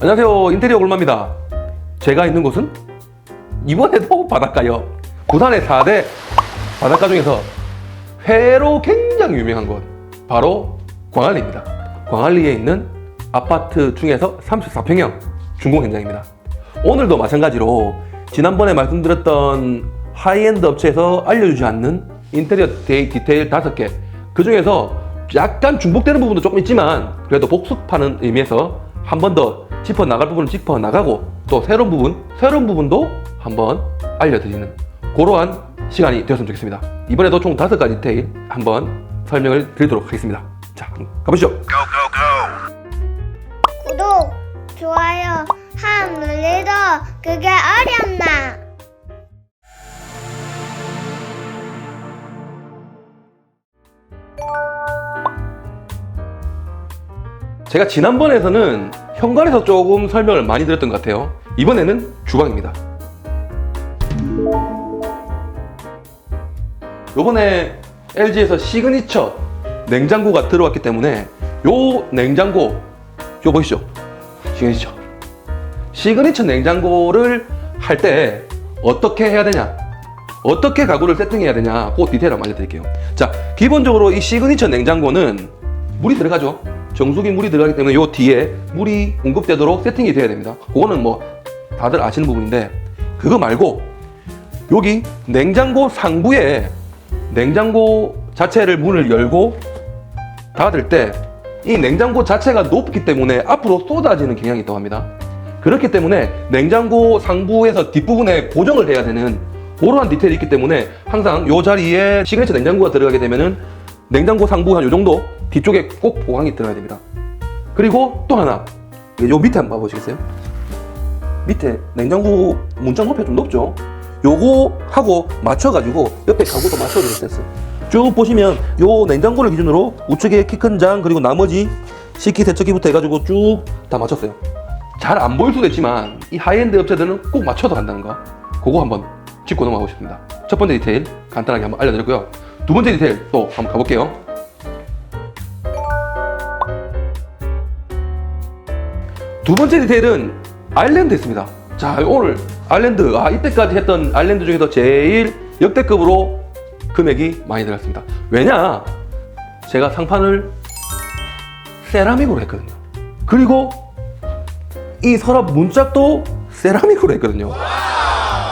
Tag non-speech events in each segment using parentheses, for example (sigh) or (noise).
안녕하세요. 인테리어 골마입니다. 제가 있는 곳은 이번에도 바닷가요. 부산의 4대 바닷가 중에서 회로 굉장히 유명한 곳 바로 광안리입니다. 광안리에 있는 아파트 중에서 34평형 준공 현장입니다. 오늘도 마찬가지로 지난번에 말씀드렸던 하이엔드 업체에서 알려주지 않는 인테리어 데- 디테일 5개 그 중에서 약간 중복되는 부분도 조금 있지만 그래도 복습하는 의미에서 한 번 더 짚어 나갈 부분은 짚어 나가고 또 새로운 부분 새로운 부분도 한번 알려드리는 그러한 시간이 되었으면 좋겠습니다. 이번에도 총 다섯 가지 디테일 한번 설명을 드리도록 하겠습니다. 자 가보시죠. 구독, 좋아요, 함 눌리도 그게 어렵나? 제가 지난번에서는 현관에서 조금 설명을 많이 드렸던 것 같아요. 이번에는 주방입니다. 요번에 LG에서 시그니처 냉장고가 들어왔기 때문에 요 냉장고 요 보이시죠? 시그니처 시그니처 냉장고를 할 때 어떻게 해야 되냐 어떻게 가구를 세팅해야 되냐 그 디테일 한번 알려드릴게요 자 기본적으로 이 시그니처 냉장고는 물이 들어가죠 정수기 물이 들어가기 때문에 요 뒤에 물이 공급되도록 세팅이 돼야 됩니다 그거는 뭐 다들 아시는 부분인데 그거 말고 여기 냉장고 상부에 냉장고 자체를 문을 열고 닫을 때 이 냉장고 자체가 높기 때문에 앞으로 쏟아지는 경향이 있다고 합니다. 그렇기 때문에 냉장고 상부에서 뒷부분에 고정을 해야 되는 그러한 디테일이 있기 때문에 항상 이 자리에 시그니처 냉장고가 들어가게 되면은 냉장고 상부 한 요 정도 뒤쪽에 꼭 보강이 들어가야 됩니다. 그리고 또 하나 요 밑에 한번 봐보시겠어요? 밑에 냉장고 문짝 높이가 좀 높죠? 요거 하고 맞춰가지고 옆에 가구도 맞춰주는 센스. 쭉 보시면 요 냉장고를 기준으로 우측에 키 큰 장 그리고 나머지 식기 세척기부터 해가지고 쭉 다 맞췄어요. 잘 안 보일 수도 있지만 이 하이엔드 업체들은 꼭 맞춰서 간다는 거. 그거 한번 짚고 넘어가고 싶습니다. 첫 번째 디테일 간단하게 한번 알려드렸고요. 두 번째 디테일 또 한번 가볼게요. 두 번째 디테일은 아일랜드 있습니다. 자, 오늘 아일랜드, 아, 이때까지 했던 아일랜드 중에서 제일 역대급으로 금액이 많이 들었습니다. 왜냐? 제가 상판을 세라믹으로 했거든요. 그리고 이 서랍 문짝도 세라믹으로 했거든요.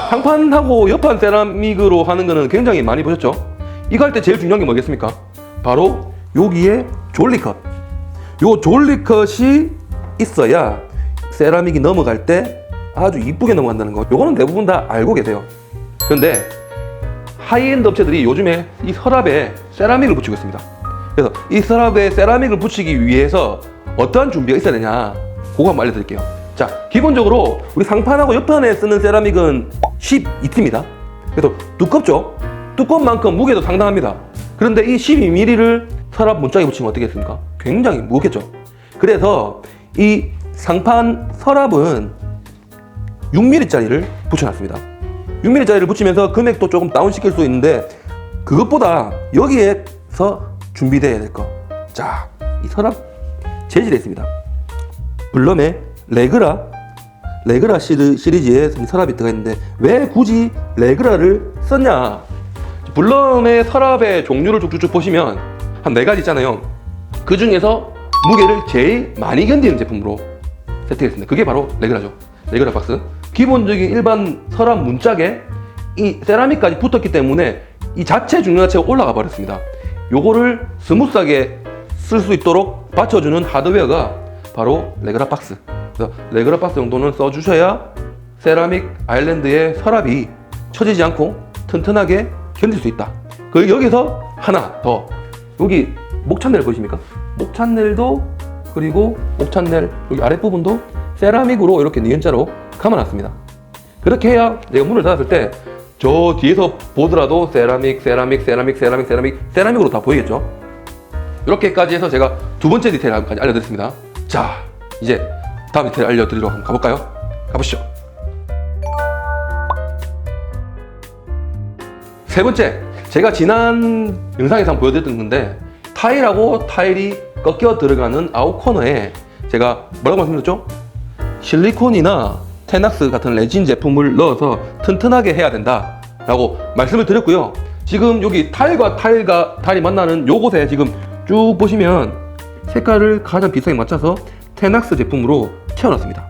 상판하고 옆판 세라믹으로 하는 거는 굉장히 많이 보셨죠? 이거 할 때 제일 중요한 게 뭐겠습니까? 바로 여기에 졸리컷. 요 졸리컷이 있어야 세라믹이 넘어갈 때 아주 이쁘게 넘어간다는 거. 요거는 대부분 다 알고 계세요. 그런데 하이엔드 업체들이 요즘에 이 서랍에 세라믹을 붙이고 있습니다. 그래서 이 서랍에 세라믹을 붙이기 위해서 어떠한 준비가 있어야 되냐, 그거 한번 알려드릴게요. 자, 기본적으로 우리 상판하고 옆판에 쓰는 세라믹은 12T입니다. 그래서 두껍죠? 두꺼운 만큼 무게도 상당합니다. 그런데 이 12mm를 서랍 문짝에 붙이면 어떻겠습니까? 굉장히 무겁겠죠? 그래서 이 상판 서랍은 6mm짜리를 붙여놨습니다. 6mm짜리를 붙이면서 금액도 조금 다운시킬 수 있는데 그것보다 여기에서 준비되어야 될 거. 자, 이 서랍 재질에 있습니다. 블럼의 레그라 레그라 시리, 시리즈의 서랍이 들어가 있는데 왜 굳이 레그라를 썼냐? 블럼의 서랍의 종류를 쭉쭉쭉 보시면 한 네 가지 있잖아요. 그 중에서 무게를 제일 많이 견디는 제품으로 세팅했습니다. 그게 바로 레그라죠. 레그라 박스. 기본적인 일반 서랍 문짝에 이 세라믹까지 붙었기 때문에 이 자체 중량 자체가 올라가 버렸습니다. 요거를 스무스하게 쓸 수 있도록 받쳐주는 하드웨어가 바로 레그라 박스. 그래서 레그라 박스 정도는 써주셔야 세라믹 아일랜드의 서랍이 처지지 않고 튼튼하게 견딜 수 있다. 그리고 여기서 하나 더 여기 목 찬넬 보이십니까? 목 찬넬도 그리고 목 찬넬 여기 아랫부분도 세라믹으로 이렇게 니은자로 감아놨습니다. 그렇게 해야 내가 문을 닫았을 때 저 뒤에서 보더라도 세라믹, 세라믹, 세라믹, 세라믹, 세라믹, 세라믹으로 다 보이겠죠? 이렇게까지 해서 제가 두 번째 디테일까지 알려드렸습니다. 자, 이제 다음 디테일 알려드리러 한번 가볼까요? 가보시죠. 세 번째, 제가 지난 영상에서 보여드렸던 건데 타일하고 타일이 꺾여 들어가는 아웃 코너에 제가 뭐라고 말씀드렸죠? 실리콘이나 테낙스 같은 레진 제품을 넣어서 튼튼하게 해야 된다 라고 말씀을 드렸고요 지금 여기 타일과 타일과 타일이 만나는 요곳에 지금 쭉 보시면 색깔을 가장 비슷하게 맞춰서 테낙스 제품으로 채워놨습니다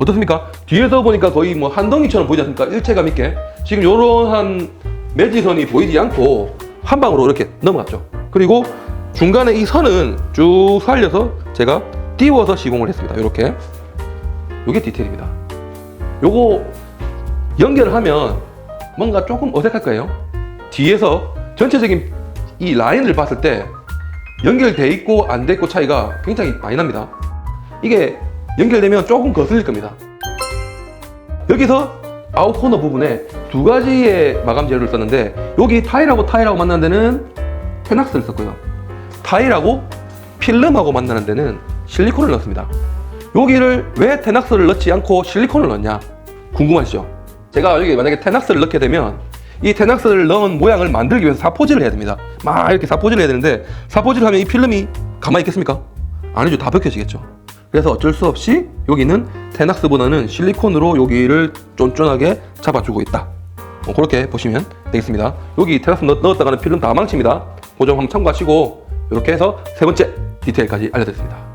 어떻습니까? 뒤에서 보니까 거의 뭐 한 덩이처럼 보이지 않습니까? 일체감 있게 지금 이러한 매지선이 보이지 않고 한 방으로 이렇게 넘어갔죠 그리고 중간에 이 선은 쭉 살려서 제가 띄워서 시공을 했습니다. 이렇게. 요게 디테일입니다. 요거 연결을 하면 뭔가 조금 어색할 거예요. 뒤에서 전체적인 이 라인을 봤을 때 연결돼 있고 안 돼 있고 차이가 굉장히 많이 납니다. 이게 연결되면 조금 거슬릴 겁니다. 여기서 아웃 코너 부분에 두 가지의 마감 재료를 썼는데 여기 타일하고 타일하고 만나는 데는 테낙스를 썼고요 타일하고 필름하고 만나는 데는 실리콘을 넣었습니다. 여기를 왜 테낙스를 넣지 않고 실리콘을 넣냐? 궁금하시죠? 제가 여기 만약에 테낙스를 넣게 되면 이 테낙스를 넣은 모양을 만들기 위해서 사포질을 해야 됩니다. 막 이렇게 사포질을 해야 되는데 사포질을 하면 이 필름이 가만히 있겠습니까? 아니죠. 다 벗겨지겠죠. 그래서 어쩔 수 없이 여기는 테낙스보다는 실리콘으로 여기를 쫀쫀하게 잡아주고 있다. 어, 그렇게 보시면 되겠습니다. 여기 테낙스 넣, 넣었다가는 필름 다 망칩니다. 그점 한번 참고하시고 이렇게 해서 세 번째 디테일까지 알려드렸습니다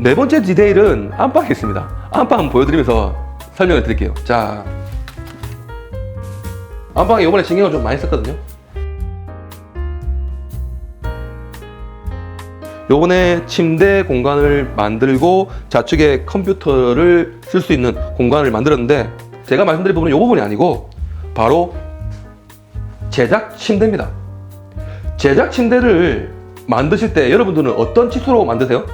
네 번째 디테일은 안방에 있습니다. 안방 보여드리면서 설명을 드릴게요. 자, 안방에 이번에 신경을 좀 많이 썼거든요. 요번에 침대 공간을 만들고 좌측에 컴퓨터를 쓸 수 있는 공간을 만들었는데 제가 말씀드린 부분은 이 부분이 아니고 바로 제작 침대입니다. 제작 침대를 만드실 때 여러분들은 어떤 치수로 만드세요?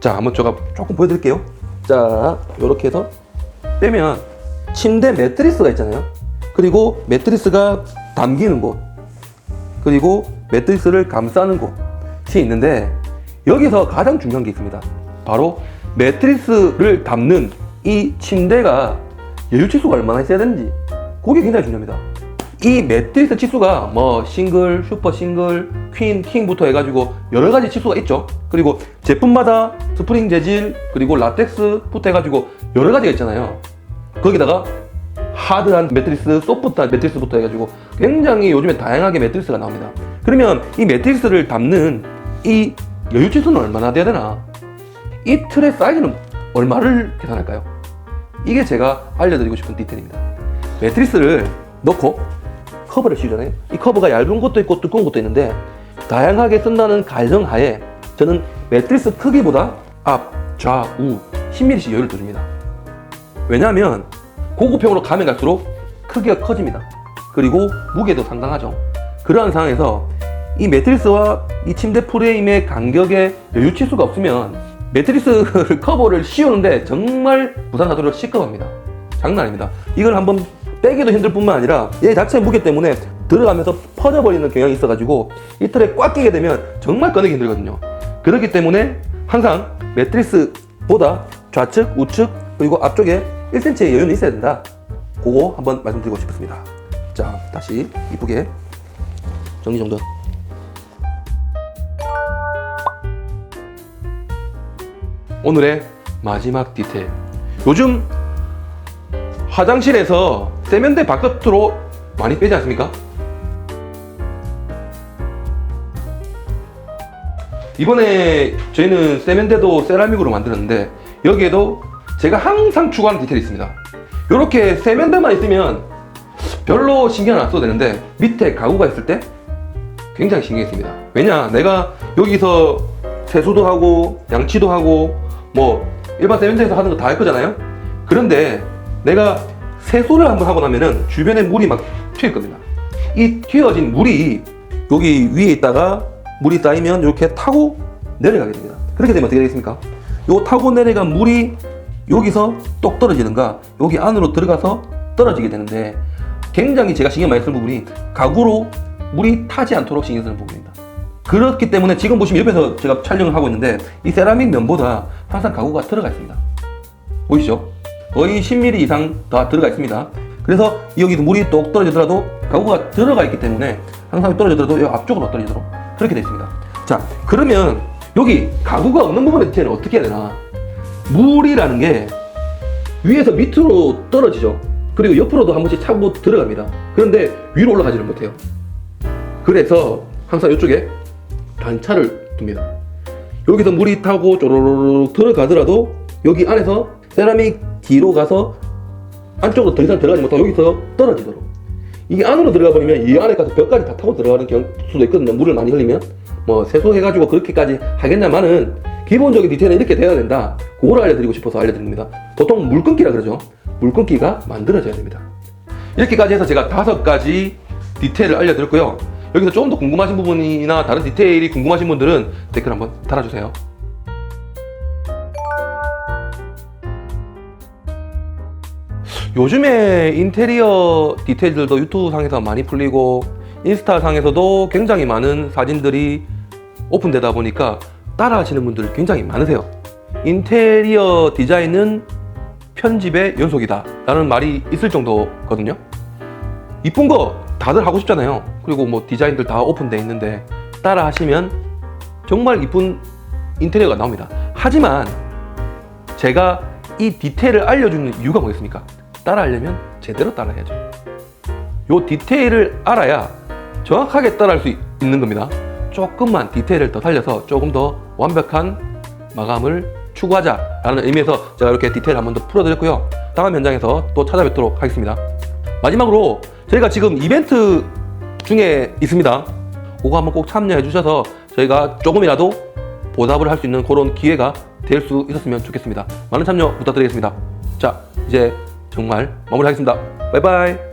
자, 한번 제가 조금 보여드릴게요. 자, 이렇게 해서 빼면 침대 매트리스가 있잖아요. 그리고 매트리스가 담기는 곳, 그리고 매트리스를 감싸는 곳이 있는데 여기서 가장 중요한 게 있습니다. 바로 매트리스를 담는 이 침대가 여유 치수가 얼마나 있어야 되는지 그게 굉장히 중요합니다. 이 매트리스 치수가 뭐 싱글, 슈퍼 싱글, 퀸, 킹부터 해가지고 여러 가지 치수가 있죠. 그리고 제품마다 스프링 재질 그리고 라텍스부터 해가지고 여러 가지가 있잖아요. 거기다가 하드한 매트리스, 소프트한 매트리스부터 해가지고 굉장히 요즘에 다양하게 매트리스가 나옵니다. 그러면 이 매트리스를 담는 이 여유 치수는 얼마나 돼야 되나? 이 틀의 사이즈는 얼마를 계산할까요? 이게 제가 알려드리고 싶은 디테일입니다. 매트리스를 넣고 커버를 씌우잖아요. 이 커버가 얇은 것도 있고 두꺼운 것도 있는데 다양하게 쓴다는 가정 하에 저는 매트리스 크기보다 앞, 좌, 우 10mm씩 여유를 더 줍니다. 왜냐하면 고급형으로 가면 갈수록 크기가 커집니다. 그리고 무게도 상당하죠. 그러한 상황에서 이 매트리스와 이 침대 프레임의 간격에 여유 치수가 없으면 매트리스 (laughs) 커버를 씌우는데 정말 부산하도록 시급합니다. 장난 아닙니다. 이걸 한번 빼기도 힘들 뿐만 아니라 얘 자체의 무게 때문에 들어가면서 퍼져버리는 경향이 있어가지고 이 틀에 꽉 끼게 되면 정말 꺼내기 힘들거든요. 그렇기 때문에 항상 매트리스보다 좌측, 우측, 그리고 앞쪽에 1cm의 여유는 있어야 된다. 그거 한번 말씀드리고 싶습니다. 자, 다시 이쁘게 정리정돈. 오늘의 마지막 디테일. 요즘 화장실에서 세면대 바깥으로 많이 빼지 않습니까? 이번에 저희는 세면대도 세라믹으로 만들었는데 여기에도 제가 항상 추구하는 디테일이 있습니다. 이렇게 세면대만 있으면 별로 신경 안 써도 되는데 밑에 가구가 있을 때 굉장히 신경이 씁니다. 왜냐, 내가 여기서 세수도 하고 양치도 하고 뭐 일반 세면대에서 하는 거 다 할 거잖아요. 그런데 내가 세수를 한번 하고 나면은 주변에 물이 막 튀일 겁니다. 이 튀어진 물이 여기 위에 있다가 물이 쌓이면 이렇게 타고 내려가게 됩니다. 그렇게 되면 어떻게 되겠습니까? 요 타고 내려간 물이 여기서 똑 떨어지는가 여기 안으로 들어가서 떨어지게 되는데 굉장히 제가 신경 많이 쓰는 부분이 가구로 물이 타지 않도록 신경 쓰는 부분입니다. 그렇기 때문에 지금 보시면 옆에서 제가 촬영을 하고 있는데 이 세라믹 면보다 항상 가구가 들어가 있습니다. 보이시죠? 거의 10mm 이상 다 들어가 있습니다. 그래서 여기도 물이 똑 떨어지더라도 가구가 들어가 있기 때문에 항상 떨어지더라도 이 앞쪽으로 떨어지도록 그렇게 되어 있습니다. 자, 그러면 여기 가구가 없는 부분의 디테일은 어떻게 해야 되나? 물이라는 게 위에서 밑으로 떨어지죠. 그리고 옆으로도 한 번씩 차고 들어갑니다. 그런데 위로 올라가지를 못해요. 그래서 항상 이쪽에 단차를 둡니다. 여기서 물이 타고 쪼로로록 들어가더라도 여기 안에서 세라믹 뒤로 가서 안쪽으로 더 이상 들어가지 못하고 여기서 떨어지도록. 이게 안으로 들어가 버리면 이 안에 가서 벽까지 다 타고 들어가는 경 수도 있거든요. 물을 많이 흘리면. 뭐 세수해가지고 그렇게까지 하겠냐마는 기본적인 디테일은 이렇게 돼야 된다. 그걸 알려드리고 싶어서 알려드린 겁니다. 보통 물끊기라 그러죠. 물끊기가 만들어져야 됩니다. 이렇게까지 해서 제가 다섯 가지 디테일을 알려드렸고요. 여기서 조금 더 궁금하신 부분이나 다른 디테일이 궁금하신 분들은 댓글 한번 달아주세요. 요즘에 인테리어 디테일들도 유튜브 상에서 많이 풀리고 인스타 상에서도 굉장히 많은 사진들이 오픈되다 보니까 따라 하시는 분들 굉장히 많으세요. 인테리어 디자인은 편집의 연속이다 라는 말이 있을 정도거든요. 이쁜 거 다들 하고 싶잖아요. 그리고 뭐 디자인들 다 오픈돼 있는데 따라 하시면 정말 이쁜 인테리어가 나옵니다. 하지만 제가 이 디테일을 알려주는 이유가 뭐겠습니까? 따라하려면 제대로 따라해야죠. 요 디테일을 알아야 정확하게 따라할 수 있- 있는 겁니다. 조금만 디테일을 더 살려서 조금 더 완벽한 마감을 추구하자라는 의미에서 제가 이렇게 디테일 한 번 더 풀어드렸고요. 다음 현장에서 또 찾아뵙도록 하겠습니다. 마지막으로 저희가 지금 이벤트 중에 있습니다. 그거 한번 꼭 참여해 주셔서 저희가 조금이라도 보답을 할 수 있는 그런 기회가 될 수 있었으면 좋겠습니다. 많은 참여 부탁드리겠습니다. 자, 이제 정말 마무리하겠습니다. 바이바이.